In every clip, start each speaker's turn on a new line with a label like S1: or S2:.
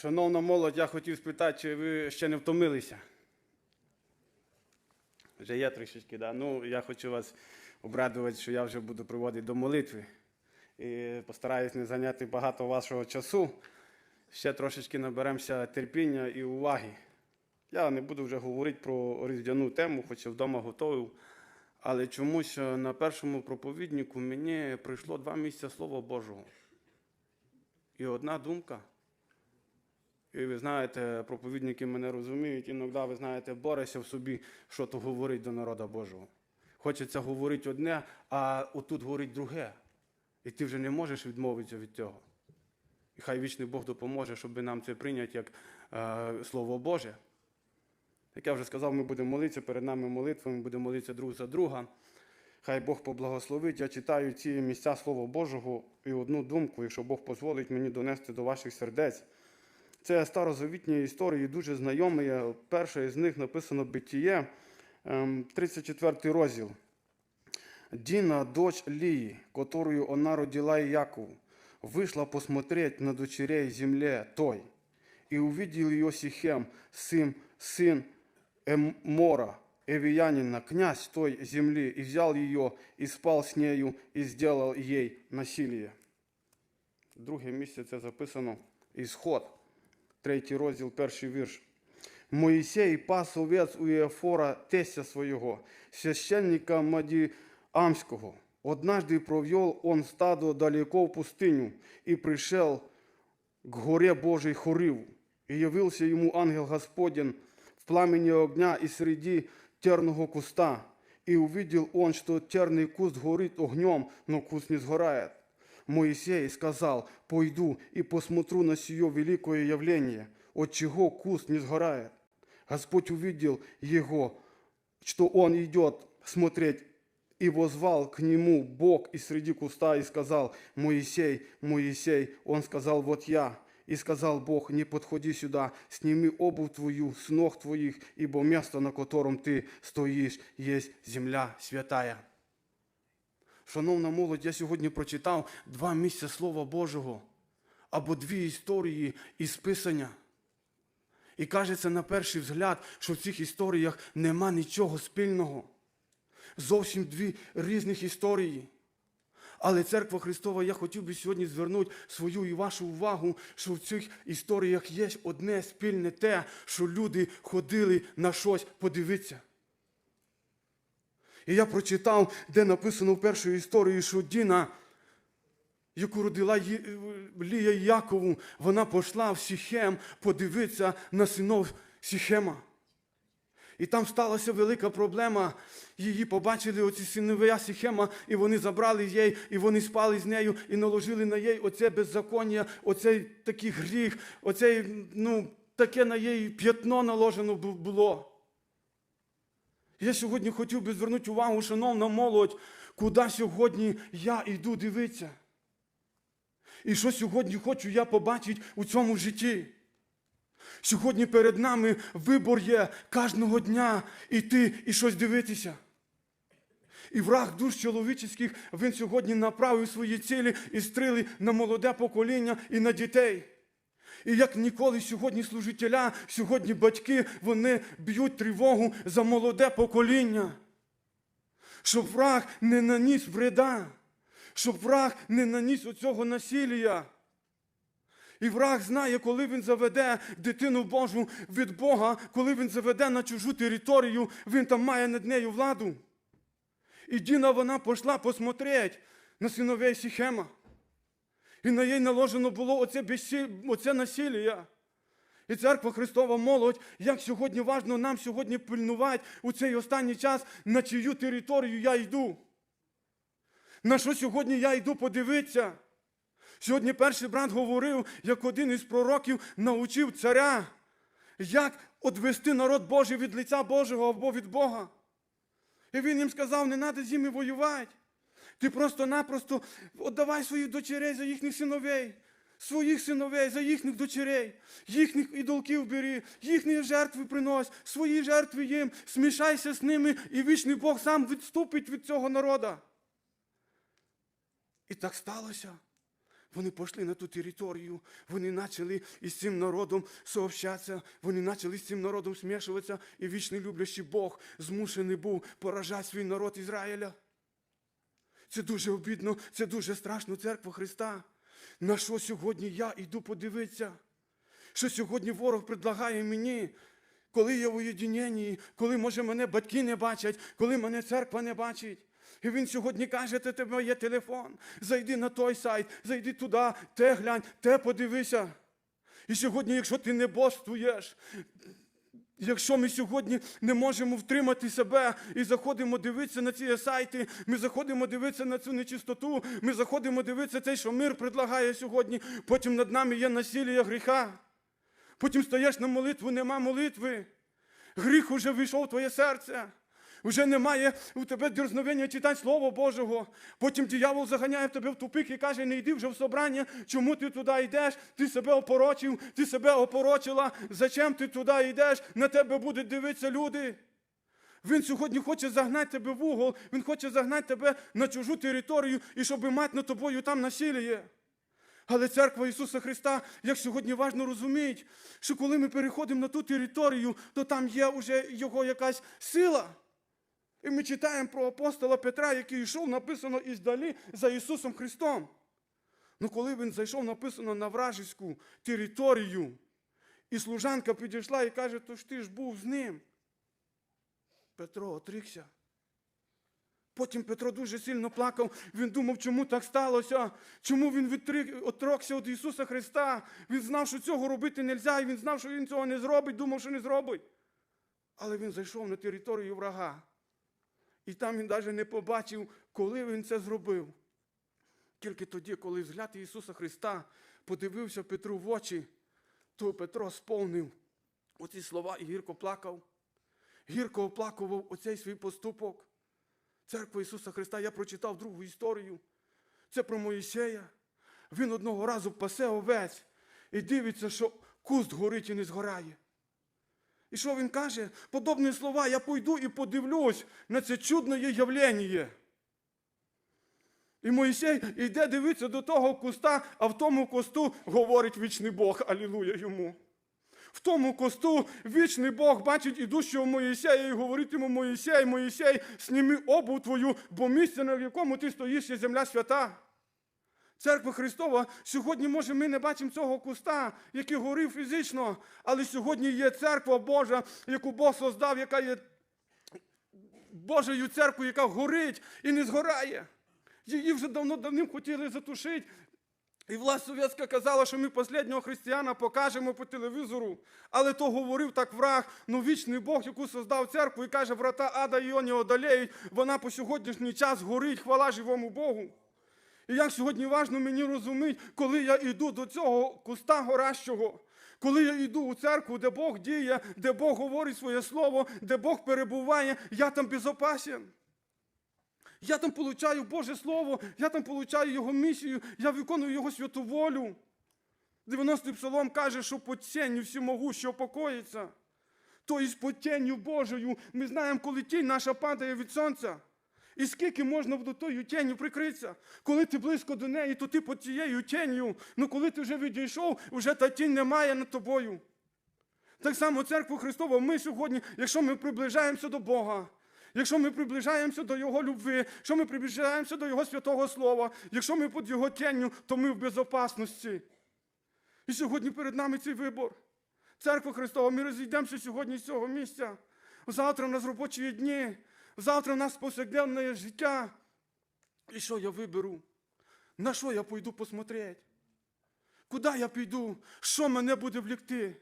S1: Шановна молодь, я хотів спитати, чи ви ще не втомилися? Вже є трішечки, да. Ну, я хочу вас обрадувати, що я вже буду приводити до молитви. І постараюсь не зайняти багато вашого часу. Ще трошечки наберемося терпіння і уваги. Я не буду вже говорити про різдвяну тему, хоч вдома готовив. Але чомусь е, на першому проповіднику мені прийшло два місця Слова Божого. І одна думка. І ви знаєте, проповідники мене розуміють, іноді, ви знаєте, бореться в собі, що то говорить до народа Божого. Хочеться говорити одне, а отут говорить друге. І ти вже не можеш відмовитися від цього. І хай вічний Бог допоможе, щоб нам це прийняти як е, Слово Боже. Як я вже сказав, ми будемо молитися перед нами молитвами, ми будемо молитися друг за друга. Хай Бог поблагословить. Я читаю ці місця Слова Божого і одну думку, якщо Бог дозволить мені донести до ваших сердець. Це старозавітні історії, дуже знайомі. Перша із них написано Битіє, ем, 34 розділ. Дина, дочь Лии, которую она родила Якову, вышла посмотреть на дочерей земле той, и увидел ее Сихем, сын, сын Эммора, Эвиянина, князь той земли, и взял ее, и спал с нею, и сделал ей насилие. Друге місце це записано Ісход, третій розділ, перший вірш. Моїсей пас овець у Єфора тестя своего, священника Мадиамского. Однажды провел он стадо далеко в пустыню и пришел к горе Божией Хориву. И явился ему ангел Господень в пламени огня и среди терного куста. И увидел он, что терный куст горит огнем, но куст не сгорает. Моисей сказал, пойду и посмотрю на сие великое явление, от чего куст не сгорает. Господь увидел его, что он идет смотреть, и возвал к нему Бог из среди куста и сказал, Моисей, Моисей, он сказал, вот я. И сказал Бог, не подходи сюда, сними обувь твою с ног твоих, ибо место, на котором ты стоишь, есть земля святая. Шановна молодь, я сьогодні прочитав два місця Слова Божого або дві історії із Писання. І кажеться на перший взгляд, що в цих історіях нема нічого спільного. Зовсім дві різних історії. Але церква Христова, я хотів би сьогодні звернути свою і вашу увагу, що в цих історіях є одне спільне те, що люди ходили на щось подивитися. І я прочитав, де написано в першій історії, що Діна, яку родила Лія Якову, вона пішла в Сіхем подивитися на синов Сіхема. І там сталася велика проблема. Її побачили оці синовия Сіхема, і вони забрали її, і вони спали з нею, і наложили на їй оце беззаконня, оцей такий гріх, оцей, ну, таке на їй п'ятно наложено було. Я сьогодні хотів би звернути увагу, шановна молодь, куди сьогодні я йду дивитися. І що сьогодні хочу я побачити у цьому житті. Сьогодні перед нами вибор є кожного дня іти і щось дивитися. І враг душ чоловічих, він сьогодні направив свої цілі і стріли на молоде покоління і на дітей. І як ніколи сьогодні служителя, сьогодні батьки, вони б'ють тривогу за молоде покоління. Щоб враг не наніс вреда, щоб враг не наніс оцього насилля. І враг знає, коли він заведе дитину Божу від Бога, коли він заведе на чужу територію, він там має над нею владу. І Діна вона пішла посмотреть на синовей Сіхема. І на їй наложено було оце, безсіль, оце насилля. І церква Христова молодь, як сьогодні важно нам сьогодні пильнувати у цей останній час, на чию територію я йду. На що сьогодні я йду подивитися? Сьогодні перший брат говорив, як один із пророків навчив царя, як відвести народ Божий від лиця Божого або від Бога. І він їм сказав, не треба з ними воювати. Ти просто-напросто віддавай своїх дочерей за їхніх синовей, своїх синовей, за їхніх дочерей, їхніх ідолків бери, їхні жертви принось, свої жертви їм, смішайся з ними, і вічний Бог сам відступить від цього народа. І так сталося.
S2: Вони пішли на ту територію, вони почали із цим народом сообщатися, вони почали з цим народом смішуватися, і вічний люблячий Бог змушений був поражати свій народ Ізраїля. Це дуже обідно, це дуже страшно, церква Христа. На що сьогодні я йду подивитися? Що сьогодні ворог предлагає мені, коли я в уєдиненні, коли, може, мене батьки не бачать, коли мене церква не бачить. І він сьогодні каже, ти тебе є телефон, зайди на той сайт, зайди туди, те глянь, те подивися. І сьогодні, якщо ти не боствуєш, Якщо ми сьогодні не можемо втримати себе і заходимо дивитися на ці сайти, ми заходимо дивитися на цю нечистоту, ми заходимо дивитися те, що мир предлагає сьогодні, потім над нами є насилля гріха. Потім стоїш на молитву, нема молитви. Гріх уже вийшов в твоє серце. Уже немає у тебе дерзновення читати Слово Божого. Потім диявол заганяє в тебе в тупик і каже, не йди вже в собрання, чому ти туди йдеш? Ти себе опорочив, ти себе опорочила. Зачем ти туди йдеш? На тебе будуть дивитися люди. Він сьогодні хоче загнати тебе в угол, він хоче загнати тебе на чужу територію і щоб мати над тобою там насилля. Але церква Ісуса Христа, як сьогодні важно розуміти, що коли ми переходимо на ту територію, то там є вже його якась сила. І ми читаємо про апостола Петра, який йшов, написано іздалі за Ісусом Христом. Ну коли він зайшов, написано на вражеську територію, і служанка підійшла і каже, то ж ти ж був з ним. Петро отрікся. Потім Петро дуже сильно плакав. Він думав, чому так сталося, чому він відтрик- отрокся від Ісуса Христа. Він знав, що цього робити не можна, і він знав, що він цього не зробить, думав, що не зробить. Але він зайшов на територію врага. І там він навіть не побачив, коли він це зробив. Тільки тоді, коли взгляд Ісуса Христа подивився Петру в очі, то Петро сповнив оці слова і гірко плакав. Гірко оплакував оцей свій поступок. Церква Ісуса Христа, я прочитав другу історію. Це про Моїсея. Він одного разу пасе овець і дивиться, що куст горить і не згорає. І що він каже? Подобні слова, я пойду і подивлюсь на це чудне явлення. І Моїсей йде дивитися до того куста, а в тому кусту говорить вічний Бог, алілуя йому. В тому косту вічний Бог бачить ідущого Моїсея і говорить йому Моїсей, Моїсей, сніми обув твою, бо місце, на якому ти стоїш, є земля свята. Церква Христова, сьогодні, може, ми не бачимо цього куста, який горів фізично, але сьогодні є церква Божа, яку Бог создав, яка є Божою церквою, яка горить і не згорає. Її вже давно давним хотіли затушити. І власть совєтська казала, що ми останнього християна покажемо по телевізору. Але то говорив так враг, ну вічний Бог, яку создав церкву, і каже, врата ада не одолеють, вона по сьогоднішній час горить, хвала живому Богу. І як сьогодні важно мені розуміти, коли я йду до цього куста горащого, коли я йду у церкву, де Бог діє, де Бог говорить своє слово, де Бог перебуває, я там безопасен. Я там получаю Боже Слово, я там получаю Його місію, я виконую Його святу волю. 90-й псалом каже, що по тінню всемогущого покоїться. Тобто по тінню Божою ми знаємо, коли тінь наша падає від сонця. І скільки можна до тою тінню прикритися? Коли ти близько до неї, то ти під тією тінню. Ну коли ти вже відійшов, вже та тінь немає над тобою. Так само церкву Христову, ми сьогодні, якщо ми приближаємося до Бога, якщо ми приближаємося до Його любви, якщо ми приближаємося до Його святого Слова, якщо ми під Його тінню, то ми в безопасності. І сьогодні перед нами цей вибор. Церква Христова, ми розійдемося сьогодні з цього місця. Завтра в нас робочі дні, завтра в нас повсякденне життя. І що я виберу? На що я пойду посмотреть? Куди я піду? Що мене буде влікти?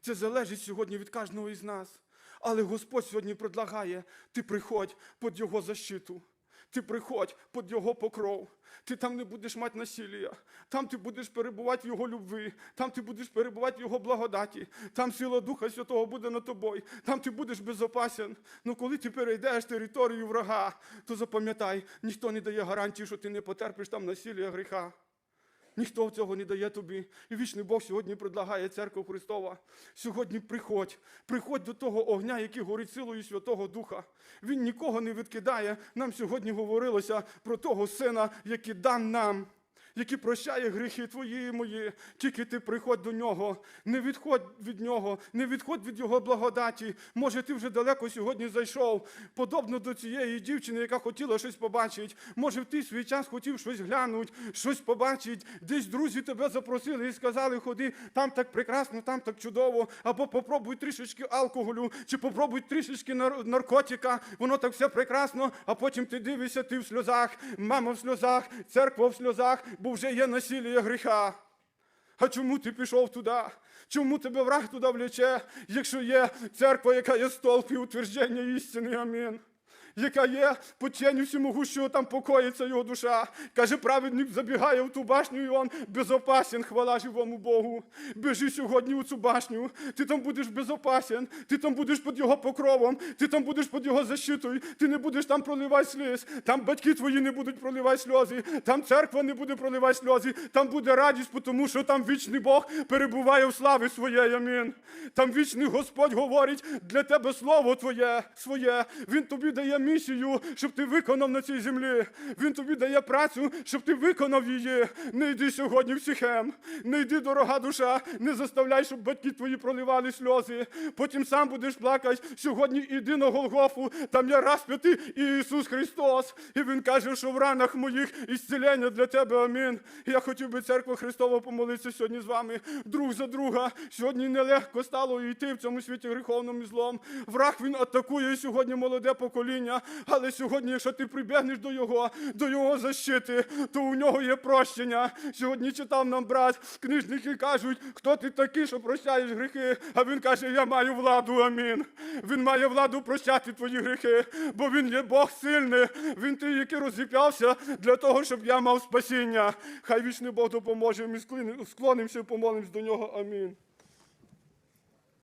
S2: Це залежить сьогодні від кожного із нас. Але Господь сьогодні предлагає, ти приходь під Його защиту. Ти приходь під Його покров. Ти там не будеш мати насилля. Там ти будеш перебувати в Його любві. Там ти будеш перебувати в Його благодаті. Там сила Духа Святого буде над тобою. Там ти будеш безопасен. Ну коли ти перейдеш територію врага, то запам'ятай, ніхто не дає гарантії, що ти не потерпиш там насилля гріха. Ніхто цього не дає тобі. І вічний Бог сьогодні предлагає церкву Христова. Сьогодні приходь, приходь до того огня, який горить силою Святого Духа. Він нікого не відкидає. Нам сьогодні говорилося про того сина, який дан нам. Який прощає гріхи твої і мої. Тільки ти приходь до нього, не відходь від нього, не відходь від його благодаті. Може, ти вже далеко сьогодні зайшов, подобно до цієї дівчини, яка хотіла щось побачити. Може, ти свій час хотів щось глянути, щось побачити. Десь друзі тебе запросили і сказали, ходи, там так прекрасно, там так чудово. Або попробуй трішечки алкоголю, чи попробуй трішечки наркотика. Воно так все прекрасно, а потім ти дивишся, ти в сльозах, мама в сльозах, церква в сльозах, бо вже є насилля гріха. А чому ти пішов туди? Чому тебе враг туди влече, якщо є церква, яка є столб і утвердження істини? Амінь. Яка є по тінню всемогущого, там покоїться його душа. Каже, праведник забігає в ту башню, і он безопасен, хвала живому Богу. Біжи сьогодні у цю башню, ти там будеш безопасен, ти там будеш під його покровом, ти там будеш під його защитою, ти не будеш там проливати сліз, там батьки твої не будуть проливати сльози, там церква не буде проливати сльози, там буде радість, тому що там вічний Бог перебуває в славі своєї. Амінь. Там вічний Господь говорить для тебе слово твоє своє. Він тобі дає місію, щоб ти виконав на цій землі. Він тобі дає працю, щоб ти виконав її. Не йди сьогодні в сіхем, не йди, дорога душа, не заставляй, щоб батьки твої проливали сльози. Потім сам будеш плакати. Сьогодні іди на Голгофу, там є розп'ятий Ісус Христос. І Він каже, що в ранах моїх ісцілення для тебе. Амінь. Я хотів би церква Христова помолитися сьогодні з вами, друг за друга. Сьогодні нелегко стало йти в цьому світі гріховним і злом. Враг він атакує сьогодні молоде покоління. Але сьогодні, якщо ти прибігнеш до його, до його защити, то у нього є прощення. Сьогодні читав нам брат, книжники кажуть, хто ти такий, що прощаєш гріхи. А він каже, я маю владу, амін. Він має владу прощати твої гріхи, бо він є Бог сильний. Він той, який розіп'явся для того, щоб я мав спасіння. Хай вічний Бог допоможе. Ми склонимося і помолимось до нього. Амінь.